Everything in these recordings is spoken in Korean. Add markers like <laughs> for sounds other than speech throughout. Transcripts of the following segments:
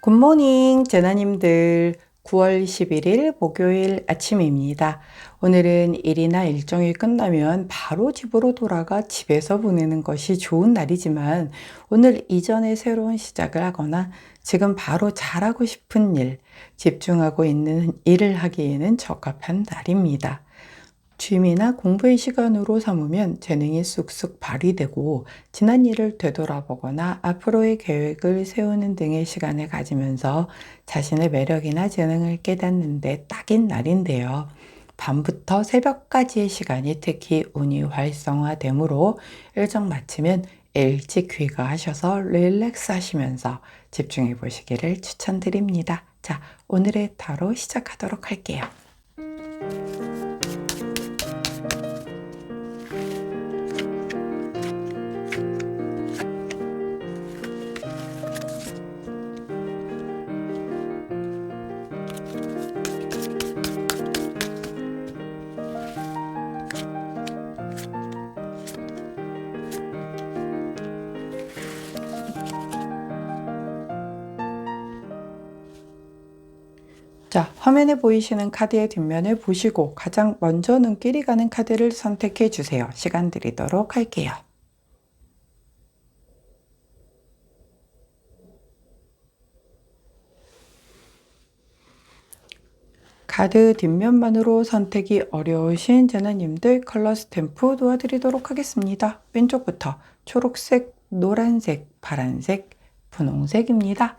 굿모닝 재나님들 9월 21일 목요일 아침입니다. 오늘은 일이나 일정이 끝나면 바로 집으로 돌아가 집에서 보내는 것이 좋은 날이지만 오늘 이전에 새로운 시작을 하거나 지금 바로 잘하고 싶은 일, 집중하고 있는 일을 하기에는 적합한 날입니다. 취미나 공부의 시간으로 삼으면 재능이 쑥쑥 발휘되고 지난 일을 되돌아보거나 앞으로의 계획을 세우는 등의 시간을 가지면서 자신의 매력이나 재능을 깨닫는데 딱인 날인데요. 밤부터 새벽까지의 시간이 특히 운이 활성화되므로 일정 마치면 일찍 귀가하셔서 릴렉스 하시면서 집중해 보시기를 추천드립니다. 자, 오늘의 타로 시작하도록 할게요. 자, 화면에 보이시는 카드의 뒷면을 보시고 가장 먼저 눈길이 가는 카드를 선택해 주세요. 시간 드리도록 할게요. 카드 뒷면만으로 선택이 어려우신 재나님들 컬러 스탬프 도와드리도록 하겠습니다. 왼쪽부터 초록색, 노란색, 파란색, 분홍색입니다.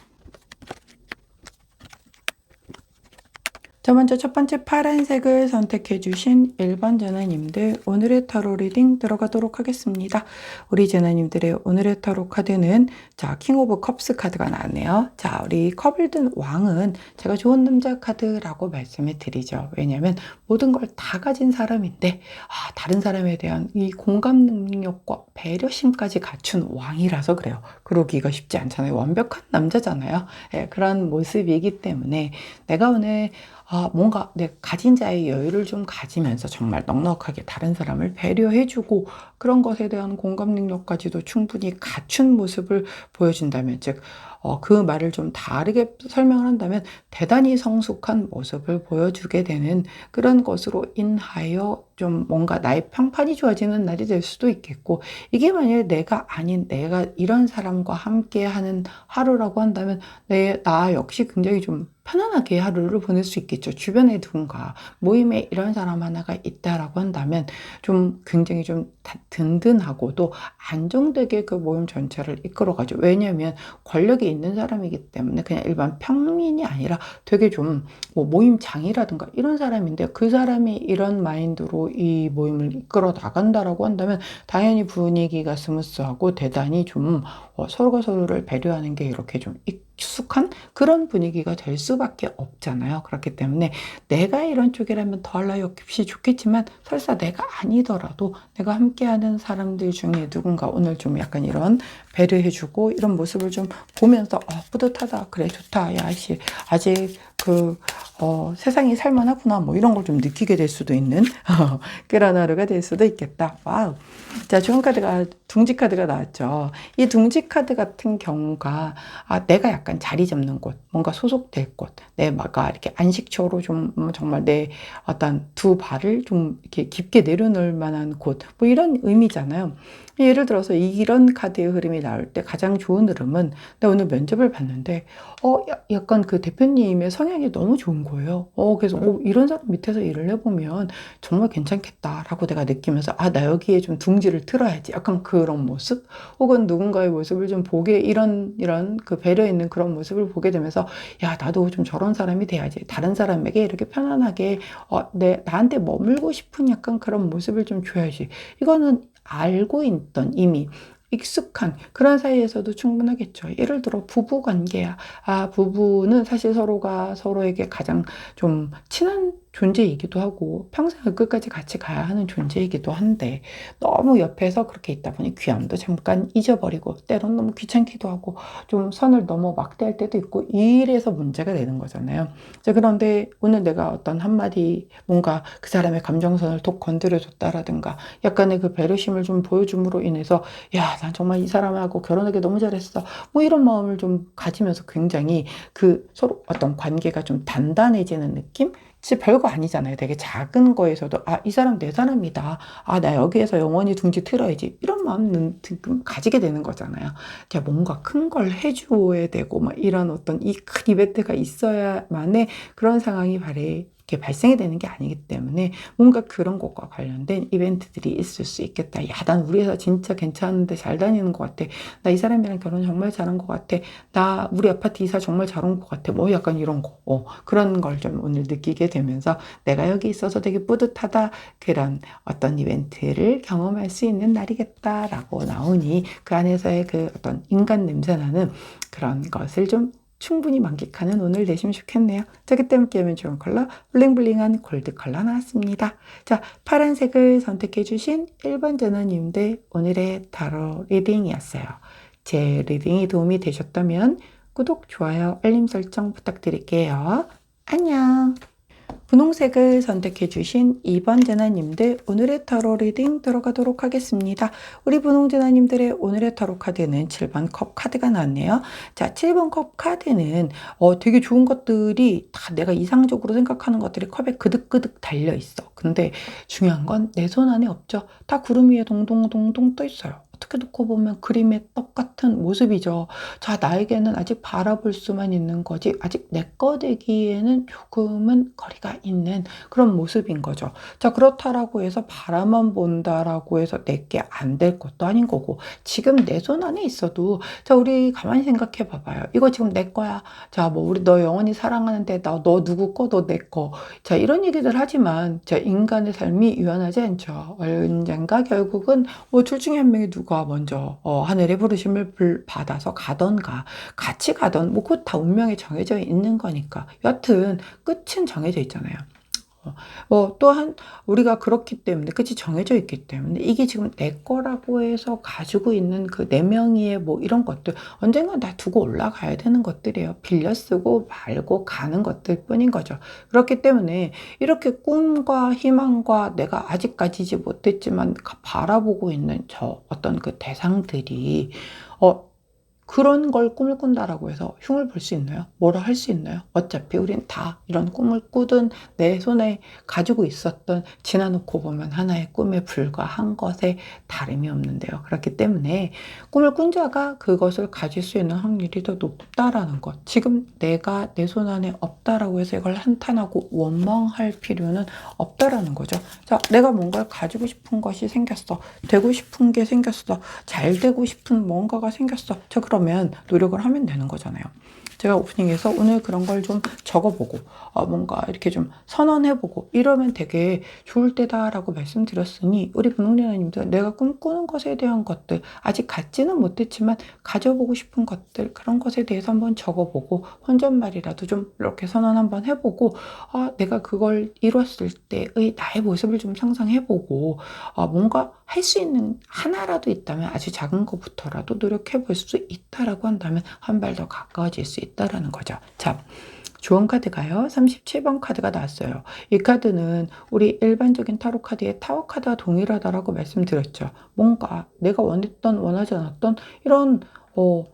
자, 먼저 첫 번째 파란색을 선택해 주신 1번 제나님들 오늘의 타로 리딩 들어가도록 하겠습니다. 우리 제나님들의 오늘의 타로 카드는 자, 킹 오브 컵스 카드가 나왔네요. 자, 우리 컵을 든 왕은 제가 좋은 남자 카드라고 말씀을 드리죠. 왜냐면 모든 걸 다 가진 사람인데 아, 다른 사람에 대한 이 공감 능력과 배려심까지 갖춘 왕이라서 그래요. 그러기가 쉽지 않잖아요. 완벽한 남자잖아요. 예, 그런 모습이기 때문에 내가 오늘 아, 뭔가 내 가진 자의 여유를 좀 가지면서 정말 넉넉하게 다른 사람을 배려해주고 그런 것에 대한 공감 능력까지도 충분히 갖춘 모습을 보여준다면, 즉, 어, 그 말을 좀 다르게 설명을 한다면 대단히 성숙한 모습을 보여주게 되는 그런 것으로 인하여 좀 뭔가 나의 평판이 좋아지는 날이 될 수도 있겠고 이게 만약에 내가 아닌 내가 이런 사람과 함께 하는 하루라고 한다면 내, 나 역시 굉장히 좀 편안하게 하루를 보낼 수 있겠죠. 주변에 누군가 모임에 이런 사람 하나가 있다라고 한다면 좀 굉장히 좀 든든하고 또 안정되게 그 모임 전체를 이끌어가죠. 왜냐하면 권력이 있는 사람이기 때문에 그냥 일반 평민이 아니라 되게 좀 뭐 모임장이라든가 이런 사람인데 그 사람이 이런 마인드로 이 모임을 이끌어 나간다라고 한다면 당연히 분위기가 스무스하고 대단히 좀 어, 서로가 서로를 배려하는 게 이렇게 좀 익숙한 그런 분위기가 될 수밖에 없잖아요. 그렇기 때문에 내가 이런 쪽이라면 더 할라 역시 좋겠지만 설사 내가 아니더라도 내가 함께하는 사람들 중에 누군가 오늘 좀 약간 이런 배려해주고 이런 모습을 좀 보면서 어, 뿌듯하다 그래 좋다 야씨 아직 그 어, 세상이 살만하구나 뭐 이런 걸 좀 느끼게 될 수도 있는 <laughs> 어, 그런 하루가 될 수도 있겠다. 와우. 자 좋은 카드가 둥지 카드가 나왔죠. 이 둥지 카드 같은 경우가 아 내가 약간 자리 잡는 곳, 뭔가 소속될 곳, 내가 이렇게 안식처로 좀 음, 정말 내 어떤 두 발을 좀 이렇게 깊게 내려놓을 만한 곳, 뭐 이런 의미잖아요. 예를 들어서 이런 카드의 흐름이 나올 때 가장 좋은 흐름은 나 오늘 면접을 봤는데 어 약간 그 대표님의 성향이 너무 좋은 거예요. 어 그래서 어, 이런 사람 밑에서 일을 해보면 정말 괜찮겠다라고 내가 느끼면서 아 나 여기에 좀 둥지를 틀어야지 약간 그런 모습 혹은 누군가의 모습을 좀 보게 이런 이런 그 배려 있는 그런 모습을 보게 되면서 야 나도 좀 저런 사람이 돼야지 다른 사람에게 이렇게 편안하게 어, 내 나한테 머물고 싶은 약간 그런 모습을 좀 줘야지 이거는 알고 있던 이미 익숙한 그런 사이에서도 충분하겠죠. 예를 들어 부부 관계야. 아, 부부는 사실 서로가 서로에게 가장 좀 친한 존재이기도 하고 평생을 끝까지 같이 가야 하는 존재이기도 한데 너무 옆에서 그렇게 있다 보니 귀함도 잠깐 잊어버리고 때론 너무 귀찮기도 하고 좀 선을 넘어 막대할 때도 있고 이래서 문제가 되는 거잖아요. 자, 그런데 오늘 내가 어떤 한마디 뭔가 그 사람의 감정선을 톡 건드려줬다라든가 약간의 그 배려심을 좀 보여줌으로 인해서 야, 난 정말 이 사람하고 결혼하기 너무 잘했어. 뭐 이런 마음을 좀 가지면서 굉장히 그 서로 어떤 관계가 좀 단단해지는 느낌? 진짜 별거 아니잖아요. 되게 작은 거에서도 아, 이 사람 내 사람이다. 아, 나 여기에서 영원히 둥지 틀어야지. 이런 마음은 가지게 되는 거잖아요. 제가 뭔가 큰 걸 해줘야 되고 막 이런 어떤 이 큰 이벤트가 있어야만의 그런 상황이 발해 발생이 되는 게 아니기 때문에 뭔가 그런 것과 관련된 이벤트들이 있을 수 있겠다. 야, 난 우리 회사 진짜 괜찮은데 잘 다니는 것 같아. 나 이 사람이랑 결혼 정말 잘한 것 같아. 나 우리 아파트 이사 정말 잘 온 것 같아. 뭐 약간 이런 거. 어, 그런 걸 좀 오늘 느끼게 되면서 내가 여기 있어서 되게 뿌듯하다. 그런 어떤 이벤트를 경험할 수 있는 날이겠다라고 나오니 그 안에서의 그 어떤 인간 냄새 나는 그런 것을 좀 충분히 만끽하는 오늘 되시면 좋겠네요. 자, 그때 함께 하면 좋은 컬러 블링블링한 골드 컬러 나왔습니다. 자, 파란색을 선택해 주신 1번 전화님들 오늘의 타로 리딩이었어요. 제 리딩이 도움이 되셨다면 구독, 좋아요, 알림 설정 부탁드릴게요. 안녕! 분홍색을 선택해 주신 2번 제나님들 오늘의 타로 리딩 들어가도록 하겠습니다. 우리 분홍 제나님들의 오늘의 타로 카드는 7번 컵 카드가 나왔네요. 자, 7번 컵 카드는 어, 되게 좋은 것들이 다 내가 이상적으로 생각하는 것들이 컵에 그득그득 달려 있어. 근데 중요한 건 내 손 안에 없죠. 다 구름 위에 동동동동 떠 있어요. 어떻게 놓고 보면 그림의 똑같은 모습이죠. 자, 나에게는 아직 바라볼 수만 있는 거지, 아직 내 거 되기에는 조금은 거리가 있는 그런 모습인 거죠. 자, 그렇다라고 해서 바라만 본다라고 해서 내게 안 될 것도 아닌 거고, 지금 내 손 안에 있어도, 자, 우리 가만히 생각해 봐봐요. 이거 지금 내 거야. 자, 뭐, 우리 너 영원히 사랑하는데, 나, 너 누구 거, 너 내 거. 자, 이런 얘기들 하지만, 자, 인간의 삶이 유연하지 않죠. 언젠가 결국은, 뭐, 둘 중에 한 명이 누가 먼저 어, 하늘의 부르심을 받아서 가던가 같이 가던 뭐 그것 다 운명에 정해져 있는 거니까 여튼 끝은 정해져 있잖아요. 어, 뭐 또한 우리가 그렇기 때문에 끝이 정해져 있기 때문에 이게 지금 내 거라고 해서 가지고 있는 그 내 명의의 뭐 이런 것들 언젠가 다 두고 올라가야 되는 것들이에요. 빌려 쓰고 말고 가는 것들 뿐인 거죠. 그렇기 때문에 이렇게 꿈과 희망과 내가 아직 가지지 못했지만 바라보고 있는 저 어떤 그 대상들이 어 그런 걸 꿈을 꾼다라고 해서 흉을 볼 수 있나요? 뭐라 할 수 있나요? 어차피 우린 다 이런 꿈을 꾸든 내 손에 가지고 있었던 지나놓고 보면 하나의 꿈에 불과한 것에 다름이 없는데요. 그렇기 때문에 꿈을 꾼 자가 그것을 가질 수 있는 확률이 더 높다라는 것. 지금 내가 내 손 안에 없다라고 해서 이걸 한탄하고 원망할 필요는 없다라는 거죠. 자, 내가 뭔가를 가지고 싶은 것이 생겼어. 되고 싶은 게 생겼어. 잘 되고 싶은 뭔가가 생겼어. 자, 그럼 그러면 노력을 하면 되는 거잖아요. 제가 오프닝에서 오늘 그런 걸 좀 적어보고 어, 뭔가 이렇게 좀 선언해보고 이러면 되게 좋을 때다라고 말씀드렸으니 우리 분홍리나님들 내가 꿈꾸는 것에 대한 것들 아직 갖지는 못했지만 가져보고 싶은 것들 그런 것에 대해서 한번 적어보고 혼잣말이라도 좀 이렇게 선언 한번 해보고 아, 내가 그걸 이뤘을 때의 나의 모습을 좀 상상해보고 아, 뭔가 할 수 있는 하나라도 있다면 아주 작은 것부터라도 노력해 볼 수 있다라고 한다면 한 발 더 가까워질 수 있다 라는 거죠. 자, 좋은 카드가요. 37번 카드가 나왔어요. 이 카드는 우리 일반적인 타로 카드의 타워 카드와 동일하다라고 말씀드렸죠. 뭔가 내가 원했던 원하지 않았던 이런 어,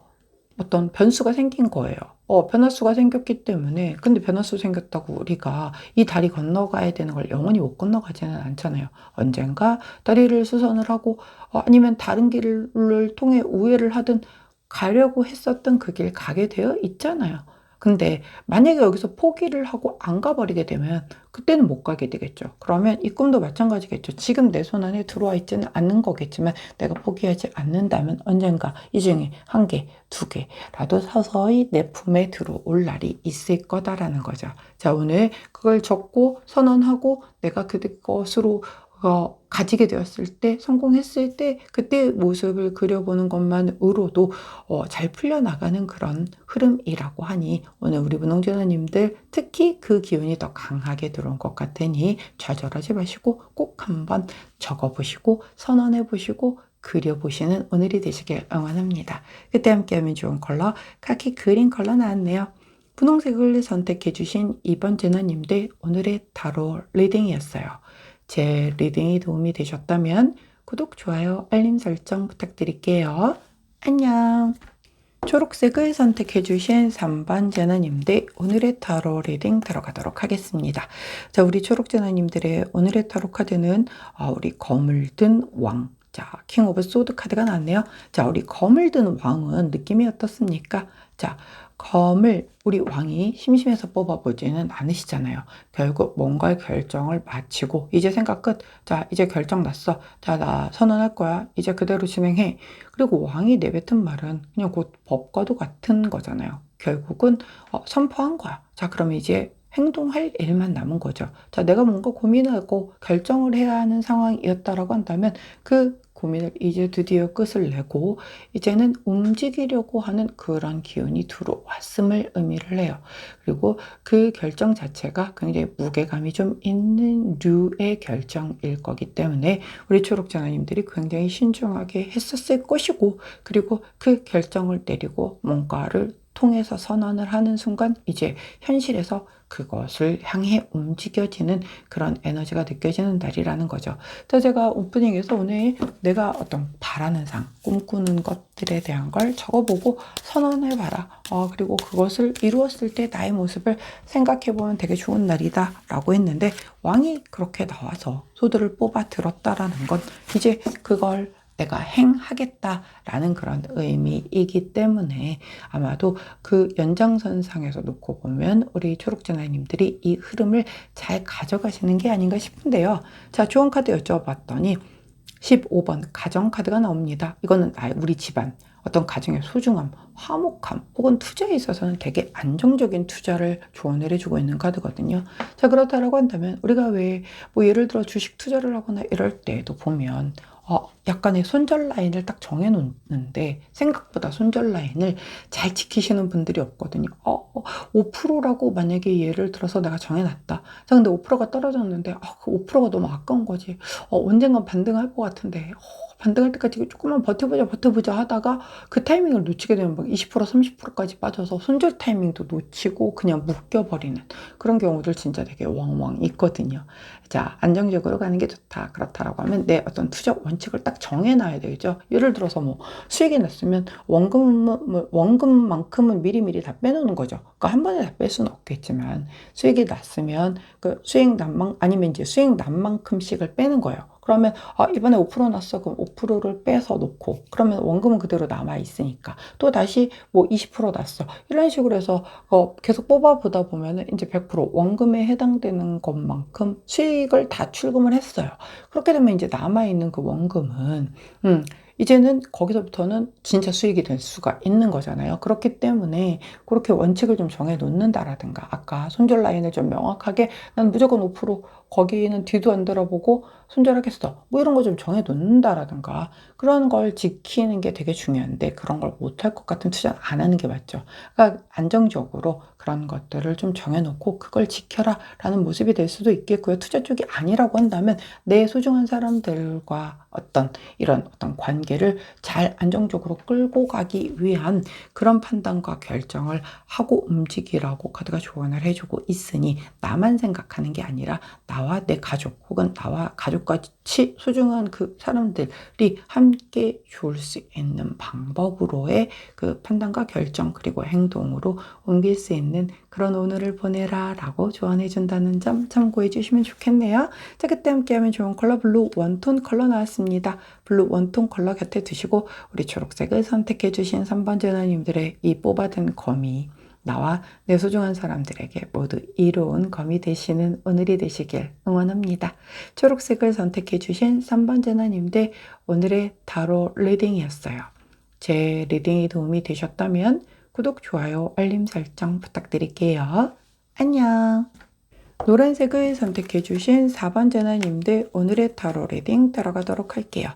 어떤 변수가 생긴 거예요. 어, 변화수가 생겼기 때문에 근데 변화수 생겼다고 우리가 이 다리 건너가야 되는 걸 영원히 못 건너가지는 않잖아요. 언젠가 다리를 수선을 하고 어, 아니면 다른 길을 통해 우회를 하든 가려고 했었던 그 길 가게 되어 있잖아요. 근데 만약에 여기서 포기를 하고 안 가버리게 되면 그때는 못 가게 되겠죠. 그러면 이 꿈도 마찬가지겠죠. 지금 내 손 안에 들어와 있지는 않는 거겠지만 내가 포기하지 않는다면 언젠가 이 중에 한 개, 두 개라도 서서히 내 품에 들어올 날이 있을 거다라는 거죠. 자, 오늘 그걸 적고 선언하고 내가 그 것으로 어, 가지게 되었을 때, 성공했을 때, 그때 모습을 그려보는 것만으로도 어, 잘 풀려나가는 그런 흐름이라고 하니, 오늘 우리 문홍전원님들 특히 그 기운이 더 강하게 들어온 것 같으니 좌절하지 마시고 꼭 한번 적어보시고 선언해보시고 그려보시는 오늘이 되시길 응원합니다. 그때 함께하면 좋은 컬러, 카키 그린 컬러 나왔네요. 분홍색을 선택해주신 이번 제너님들 오늘의 타로 리딩이었어요. 제 리딩이 도움이 되셨다면 구독, 좋아요, 알림 설정 부탁드릴게요. 안녕! 초록색을 선택해 주신 3번 제너님들 오늘의 타로 리딩 들어가도록 하겠습니다. 자, 우리 초록제너님들의 오늘의 타로 카드는 아, 우리 검을 든 왕. 자, 킹 오브 소드 카드가 나왔네요. 자, 우리 검을 든 왕은 느낌이 어떻습니까? 자, 검을 우리 왕이 심심해서 뽑아보지는 않으시잖아요. 결국 뭔가 결정을 마치고 이제 생각 끝. 자, 이제 결정 났어. 자, 나 선언할 거야. 이제 그대로 진행해. 그리고 왕이 내뱉은 말은 그냥 곧 법과도 같은 거잖아요. 결국은 어, 선포한 거야. 자, 그럼 이제 행동할 일만 남은 거죠. 자, 내가 뭔가 고민하고 결정을 해야 하는 상황이었다라고 한다면 그 고민을 이제 드디어 끝을 내고 이제는 움직이려고 하는 그런 기운이 들어왔음을 의미를 해요. 그리고 그 결정 자체가 굉장히 무게감이 좀 있는 류의 결정일 거기 때문에 우리 초록자나님들이 굉장히 신중하게 했었을 것이고 그리고 그 결정을 내리고 뭔가를 통해서 선언을 하는 순간 이제 현실에서 그것을 향해 움직여지는 그런 에너지가 느껴지는 날이라는 거죠. 자, 제가 오프닝에서 오늘 내가 어떤 바라는 상, 꿈꾸는 것들에 대한 걸 적어보고 선언해봐라. 어, 그리고 그것을 이루었을 때 나의 모습을 생각해보면 되게 좋은 날이다. 라고 했는데, 왕이 그렇게 나와서 소들을 뽑아 들었다라는 건 이제 그걸 내가 행하겠다라는 그런 의미이기 때문에 아마도 그 연장선상에서 놓고 보면 우리 초록전화님들이 이 흐름을 잘 가져가시는 게 아닌가 싶은데요. 자, 좋은 카드 여쭤봤더니 15번 가정카드가 나옵니다. 이거는 우리 집안, 어떤 가정의 소중함, 화목함, 혹은 투자에 있어서는 되게 안정적인 투자를 조언을 해주고 있는 카드거든요. 자, 그렇다라고 한다면 우리가 왜 뭐 예를 들어 주식 투자를 하거나 이럴 때도 보면 어, 약간의 손절 라인을 딱 정해놓는데 생각보다 손절 라인을 잘 지키시는 분들이 없거든요. 어, 5%라고 어, 만약에 예를 들어서 내가 정해놨다. 자, 근데 5%가 떨어졌는데 어, 그 5%가 너무 아까운 거지. 어, 언젠간 반등할 것 같은데 어, 반등할 때까지 조금만 버텨보자 버텨보자 하다가 그 타이밍을 놓치게 되면 막 20% 30%까지 빠져서 손절 타이밍도 놓치고 그냥 묶여버리는 그런 경우들 진짜 되게 왕왕 있거든요. 자 안정적으로 가는 게 좋다 그렇다라고 하면 내 어떤 투자 원칙을 딱 정해놔야 되겠죠. 예를 들어서 뭐 수익이 났으면 원금 원금만큼은 미리미리 다 빼놓는 거죠. 그러니까 한 번에 다 뺄 수는 없겠지만 수익이 났으면 그 수익 난만 아니면 이제 수익 난 만큼씩을 빼는 거예요. 그러면 아, 이번에 5% 났어. 그럼 5%를 빼서 놓고 그러면 원금은 그대로 남아 있으니까 또 다시 뭐 20% 났어. 이런 식으로 해서 어, 계속 뽑아보다 보면은 이제 100% 원금에 해당되는 것만큼 수익을 다 출금을 했어요. 그렇게 되면 이제 남아 있는 그 원금은 음, 이제는 거기서부터는 진짜 수익이 될 수가 있는 거잖아요. 그렇기 때문에 그렇게 원칙을 좀 정해 놓는다라든가 아까 손절 라인을 좀 명확하게 난 무조건 5% 거기는 뒤도 안 들어보고 손절하겠어. 뭐 이런 거 좀 정해 놓는다라든가 그런 걸 지키는 게 되게 중요한데 그런 걸 못할 것 같은 투자는 안 하는 게 맞죠. 그러니까 안정적으로 그런 것들을 좀 정해 놓고 그걸 지켜라 라는 모습이 될 수도 있겠고요. 투자 쪽이 아니라고 한다면 내 소중한 사람들과 어떤 이런 어떤 관계를 잘 안정적으로 끌고 가기 위한 그런 판단과 결정을 하고 움직이라고 카드가 조언을 해주고 있으니 나만 생각하는 게 아니라 나와 내 가족 혹은 나와 가족같이 소중한 그 사람들이 함께 좋을 수 있는 방법으로의 그 판단과 결정 그리고 행동으로 옮길 수 있는 그런 오늘을 보내라 라고 조언해 준다는 점 참고해 주시면 좋겠네요. 자 그때 함께하면 좋은 컬러 블루 원톤 컬러 나왔습니다. 블루 원톤 컬러 곁에 두시고 우리 초록색을 선택해 주신 3번 전화님들의 이 뽑아든 거미 나와 내 소중한 사람들에게 모두 이로운 검이 되시는 오늘이 되시길 응원합니다. 초록색을 선택해 주신 3번 전화님들 오늘의 타로 리딩이었어요. 제 리딩이 도움이 되셨다면 구독, 좋아요, 알림 설정 부탁드릴게요. 안녕! 노란색을 선택해 주신 4번 전화님들 오늘의 타로 리딩 들어가도록 할게요.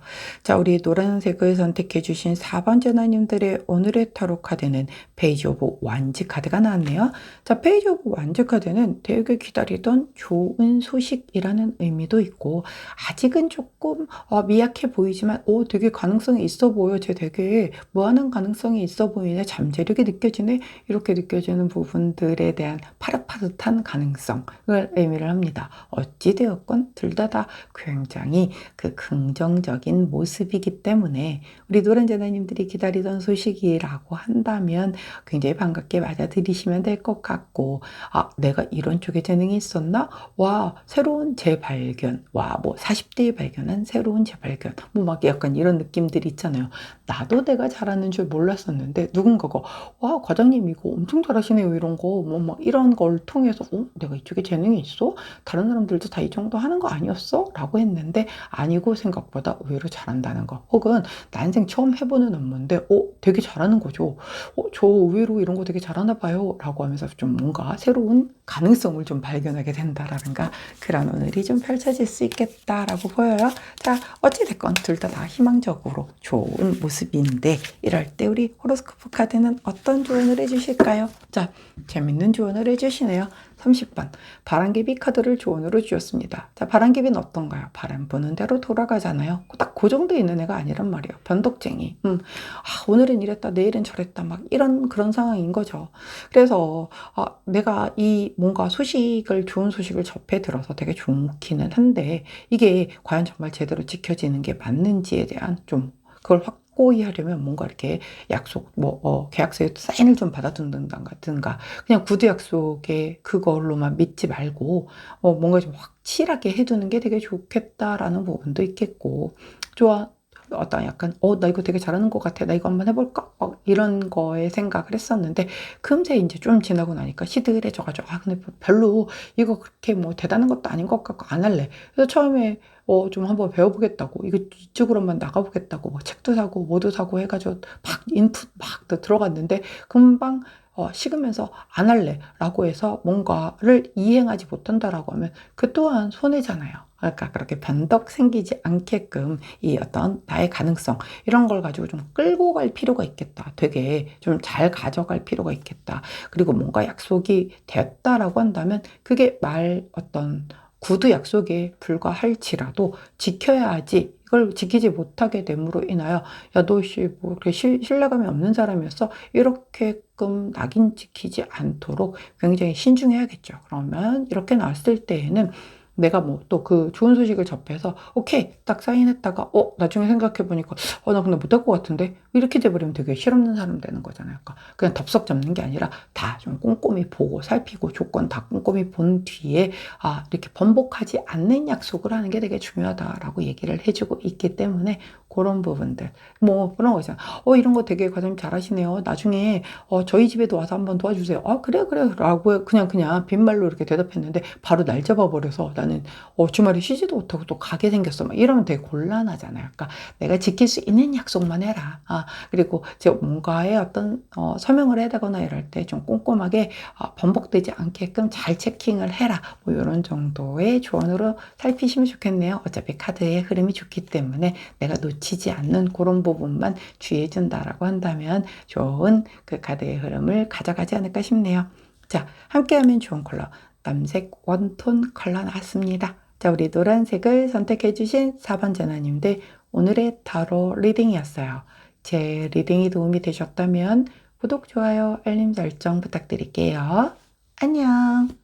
자, 우리 노란색을 선택해 주신 4번 전화님들의 오늘의 타로 카드는 페이지 오브 완즈 카드가 나왔네요. 자, 페이지 오브 완즈 카드는 되게 기다리던 좋은 소식이라는 의미도 있고 아직은 조금 어, 미약해 보이지만 오 되게 가능성이 있어 보여. 쟤 되게 무한한 가능성이 있어 보이네. 잠재력이 느껴지네. 이렇게 느껴지는 부분들에 대한 파릇파릇한 가능성 을 의미를 합니다. 어찌되었건 둘 다 다 굉장히 그 긍정적인 모습이기 때문에 우리 노란 제나님들이 기다리던 소식이라고 한다면 굉장히 반갑게 맞아들이시면 될 것 같고 아 내가 이런 쪽에 재능이 있었나? 와 새로운 재발견. 와 뭐 40대에 발견한 새로운 재발견. 뭐 막 약간 이런 느낌들이 있잖아요. 나도 내가 잘하는 줄 몰랐었는데 누군가가 와 과장님 이거 엄청 잘하시네요 이런 거. 뭐 막 이런 걸 통해서 어 내가 이쪽에 재능이 있어? 다른 사람들도 다 이 정도 하는 거 아니었어? 라고 했는데 아니고 생각보다 의외로 잘한다는 거. 혹은 난 생 처음 해보는 업무인데 어 되게 잘하는 거죠 어 저 의외로 이런 거 되게 잘하나 봐요 라고 하면서 좀 뭔가 새로운 가능성을 좀 발견하게 된다라든가 그런 오늘이 좀 펼쳐질 수 있겠다라고 보여요 자 어찌됐건 둘 다 다 희망적으로 좋은 모습인데 이럴 때 우리 호로스코프 카드는 어떤 조언을 해주실까요? 자, 재밌는 조언을 해주시네요. 30번 바람개비 카드를 조언으로 주었습니다. 자, 바람개비는 어떤가요? 바람 부는 대로 돌아가잖아요. 딱 그 정도 있는 애가 아니란 말이에요. 변덕쟁이. 음, 아, 오늘은 이랬다, 내일은 저랬다, 막 이런 그런 상황인 거죠. 그래서 아, 내가 이 뭔가 소식을 좋은 소식을 접해 들어서 되게 좋기는 한데 이게 과연 정말 제대로 지켜지는 게 맞는지에 대한 좀 그걸 확 고히 하려면 뭔가 이렇게 약속 뭐 어, 계약서에 사인을 좀 받아둔다든가. 그냥 구두 약속에 그걸로만 믿지 말고 어, 뭔가 좀 확실하게 해두는 게 되게 좋겠다라는 부분도 있겠고. 좋아 어떤 약간 어 나 이거 되게 잘하는 것 같아. 나 이거 한번 해볼까? 막 이런 거에 생각을 했었는데 금세 이제 좀 지나고 나니까 시들해져가지고 아 근데 별로 이거 그렇게 뭐 대단한 것도 아닌 것 같고 안 할래. 그래서 처음에 어 좀 한번 배워보겠다고. 이거 이쪽으로만 나가보겠다고. 뭐 책도 사고 뭐도 사고 해가지고 막 인풋 막 들어갔는데 금방 어, 식으면서 안 할래 라고 해서 뭔가를 이행하지 못한다라고 하면 그 또한 손해잖아요. 그러니까 그렇게 변덕 생기지 않게끔 이 어떤 나의 가능성 이런 걸 가지고 좀 끌고 갈 필요가 있겠다. 되게 좀 잘 가져갈 필요가 있겠다. 그리고 뭔가 약속이 됐다라고 한다면 그게 말 어떤 구두 약속에 불과할지라도 지켜야지 이걸 지키지 못하게 됨으로 인하여 야 너 씨 뭐 그렇게 신뢰감이 없는 사람이었어 이렇게끔 낙인 지키지 않도록 굉장히 신중해야겠죠. 그러면 이렇게 나왔을 때에는 내가 뭐 또 그 좋은 소식을 접해서 오케이 딱 사인했다가 어 나중에 생각해 보니까 어 나 근데 못할 것 같은데 이렇게 돼버리면 되게 실없는 사람 되는 거잖아요. 그러니까 그냥 덥석 잡는 게 아니라 다 좀 꼼꼼히 보고 살피고 조건 다 꼼꼼히 본 뒤에 아 이렇게 번복하지 않는 약속을 하는 게 되게 중요하다라고 얘기를 해주고 있기 때문에 그런 부분들 뭐 그런 거 있잖아. 어 이런 거 되게 과장님 잘하시네요. 나중에 어 저희 집에도 와서 한번 도와주세요. 아 그래 그래라고 그냥 그냥 빈말로 이렇게 대답했는데 바로 날 잡아버려서 나는 어 주말에 쉬지도 못하고 또 가게 생겼어. 막 이러면 되게 곤란하잖아요. 그러니까 내가 지킬 수 있는 약속만 해라. 아 그리고 제가 뭔가에 어떤 어, 설명을 해야 되거나 이럴 때 좀 꼼꼼하게 어, 번복되지 않게끔 잘 체킹을 해라. 뭐 이런 정도의 조언으로 살피시면 좋겠네요. 어차피 카드의 흐름이 좋기 때문에 내가 놓치지 않는 그런 부분만 주의해 준다라고 한다면 좋은 그 카드의 흐름을 가져가지 않을까 싶네요. 자, 함께하면 좋은 컬러. 남색 원톤 컬러 나왔습니다. 자, 우리 노란색을 선택해 주신 4번 전화님들 오늘의 타로 리딩이었어요. 제 리딩이 도움이 되셨다면 구독, 좋아요, 알림 설정 부탁드릴게요. 안녕!